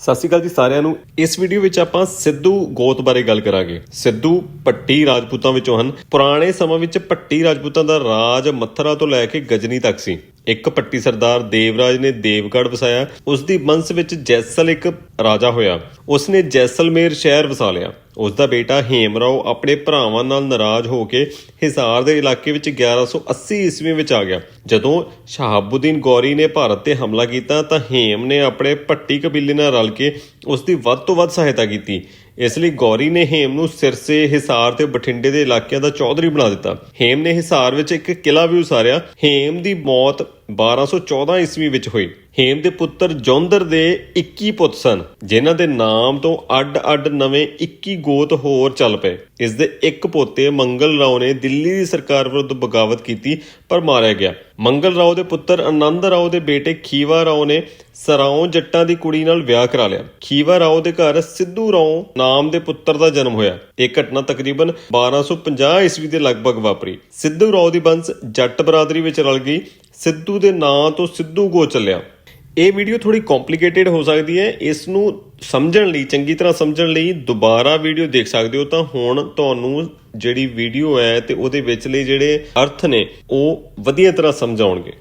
ਸਤਿ ਸ਼੍ਰੀ ਅਕਾਲ ਜੀ ਸਾਰਿਆਂ ਨੂੰ। ਇਸ ਵੀਡੀਓ ਵਿੱਚ ਆਪਾਂ ਸਿੱਧੂ ਗੋਤ ਬਾਰੇ ਗੱਲ ਕਰਾਂਗੇ। ਸਿੱਧੂ ਪੱਟੀ ਰਾਜਪੂਤਾਂ ਵਿੱਚੋਂ ਹਨ। ਪੁਰਾਣੇ ਸਮਾਂ ਵਿੱਚ ਪੱਟੀ ਰਾਜਪੂਤਾਂ ਦਾ ਰਾਜ ਮੱਥਰਾ ਤੋਂ ਲੈ ਕੇ ਗਜਨੀ ਤੱਕ ਸੀ। ਇੱਕ ਪੱਟੀ ਸਰਦਾਰ ਦੇਵਰਾਜ ਨੇ ਦੇਵਗੜ੍ਹ ਵਸਾਇਆ। ਉਸ ਦੀ ਬੰਸ ਵਿੱਚ ਜੈਸਲ ਇੱਕ ਰਾਜਾ ਹੋਇਆ। ਉਸ ਨੇ ਜੈਸਲਮੇਰ ਸ਼ਹਿਰ ਵਸਾ ਲਿਆ। ਉਸ ਦਾ ਬੇਟਾ ਹੇਮਰਾਓ ਆਪਣੇ ਭਰਾਵਾਂ ਨਾਲ ਨਾਰਾਜ਼ ਹੋ ਕੇ ਹਿਸਾਰ ਦੇ ਇਲਾਕੇ ਵਿੱਚ 1180 ਈਸਵੀ ਵਿੱਚ ਆ ਗਿਆ। ਜਦੋਂ ਸ਼ਹਾਬੁਦੀਨ ਗੌਰੀ ਨੇ ਭਾਰਤ ਤੇ ਹਮਲਾ ਕੀਤਾ ਤਾਂ ਹੇਮ ਨੇ ਆਪਣੇ ਪੱਟੀ ਕਬੀਲੇ ਨਾਲ ਰਲ ਕੇ ਉਸ ਦੀ ਵੱਧ ਤੋਂ ਵੱਧ ਸਹਾਇਤਾ ਕੀਤੀ। ਇਸ ਲਈ ਗੌਰੀ ਨੇ ਹੇਮ ਨੂੰ ਸਿਰਸੇ ਹਿਸਾਰ ਤੇ ਬਠਿੰਡੇ ਦੇ ਇਲਾਕਿਆਂ ਦਾ ਚੌਧਰੀ ਬਣਾ ਦਿੱਤਾ। ਹੇਮ ਨੇ ਹਿਸਾਰ ਵਿੱਚ ਇੱਕ ਕਿਲਾ ਵੀ ਉਸਾਰਿਆ। ਹੇਮ ਦੀ ਮੌਤ 1214 ਈਸਵੀ ਵਿੱਚ ਹੋਈ। ਹੇਮ ਦੇ ਪੁੱਤਰ ਜੌਂਦਰ ਦੇ 21 ਪੁੱਤ ਸਨ, ਜਿਨ੍ਹਾਂ ਦੇ ਨਾਮ ਤੋਂ ਅੱਡ-ਅੱਡ ਨਵੇਂ 21 ਗੋਤ ਹੋਰ ਚੱਲ ਪਏ। ਇਸ ਦੇ ਇੱਕ ਪੋਤੇ ਮੰਗਲ ਰਾਓ ਨੇ ਦਿੱਲੀ ਦੀ ਸਰਕਾਰ ਵਿਰੁੱਧ ਬਗਾਵਤ ਕੀਤੀ, ਪਰ ਮਾਰਿਆ ਗਿਆ। ਮੰਗਲ ਰਾਓ ਦੇ ਪੁੱਤਰ ਆਨੰਦ ਰਾਓ ਦੇ ਬੇਟੇ ਖੀਵਾ ਰਾਓ ਨੇ ਸਰਾਓ ਜੱਟਾਂ ਦੀ ਕੁੜੀ ਨਾਲ ਵਿਆਹ ਕਰਾ ਲਿਆ। ਖੀਵਾ ਰਾਓ ਦੇ ਘਰ ਸਿੱਧੂ ਰਾਓ ਨਾਮ ਦੇ ਪੁੱਤਰ ਦਾ ਜਨਮ ਹੋਇਆ। ਇਹ ਘਟਨਾ ਤਕਰੀਬਨ 1250 ਈਸਵੀ ਦੇ ਲਗਭਗ ਵਾਪਰੀ। ਸਿੱਧੂ ਰਾਓ ਦੀ ਬੰਸ ਜੱਟ ਬਰਾਦਰੀ ਵਿੱਚ ਰਲ ਗਈ। ਸਿੱਧੂ ਦੇ ਨਾਂ ਤੋਂ ਸਿੱਧੂ ਗੋ ਚੱਲਿਆ। ਇਹ ਵੀਡੀਓ ਥੋੜੀ ਕੰਪਲਿਕੇਟਿਡ ਹੋ ਸਕਦੀ ਹੈ। ਇਸ ਨੂੰ ਸਮਝਣ ਲਈ, ਚੰਗੀ ਤਰ੍ਹਾਂ ਸਮਝਣ ਲਈ ਦੁਬਾਰਾ ਵੀਡੀਓ ਦੇਖ ਸਕਦੇ ਹੋ ਤਾਂ ਹੁਣ ਤੁਹਾਨੂੰ ਜਿਹੜੀ ਵੀਡੀਓ ਹੈ ਤੇ ਉਹਦੇ ਵਿਚਲੇ ਜਿਹੜੇ ਅਰਥ ਨੇ, ਉਹ ਵਧੀਆ ਤਰ੍ਹਾਂ ਸਮਝ ਆਉਣਗੇ।